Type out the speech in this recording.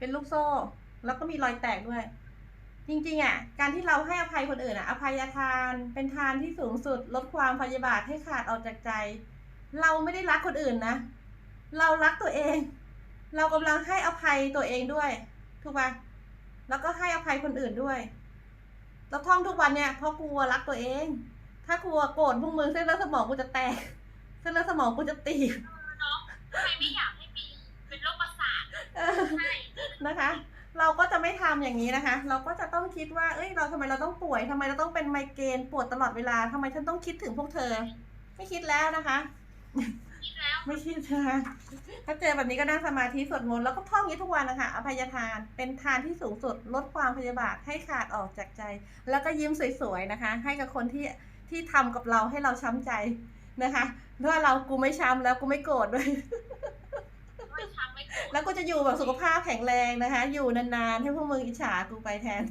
เป็นลูกโซ่ แล้วก็มีรอยแตกด้วย จริงๆอะ การที่เราให้อภัยคนอื่นอะ อภัยทาน เป็นทานที่สูงสุด ลดความพยาบาทให้ขาดออกจากใจ เราไม่ได้รักคนอื่นนะ เรารักตัวเอง เรากำลังให้อภัยตัวเองด้วย ถูกปะแล้วก็ให้อภัยคนอื่นด้วยเราท่องทุกวันเนี่ยเพราะกลัวรักตัวเอง ถ้ากลัวโกรธพวกมึงเส้นเลือดสมองกูจะแตก เส้นเลือดสมองกูจะตีบ นะคะ เราก็จะไม่ทำอย่างนี้นะคะ เราก็จะต้องคิดว่า เอ้ย เราทำไมเราต้องป่วยทำไมเราต้องเป็นไมเกรนปวดตลอดเวลาทำไมฉันต้องคิดถึงพวกเธอ ไม่คิดแล้วนะคะคิดแล้วไม่คิดนะคะถ้าเจอแบบนี้ก็นั่งสมาธิสวดมนต์แล้วก็ท่องอย่างนี้ทุกวันนะคะอภัยทาน เป็นทานที่สูงสุด ลดความพยาบาทให้ขาดออกจากใจ แล้วก็ยิ้มสวยๆนะคะ ให้กับคนที่ที่ทำกับเราให้เราช้ำใจนะคะว่าเรากูไม่ช้ำแล้วกูไม่โกรธด้วย ไม่ช้ำไม่โกรธ แล้วก็ จะอยู่แบบสุขภาพแข็งแรงนะคะ อยู่นานๆ ให้พวกมึงอิจฉากูไปแทน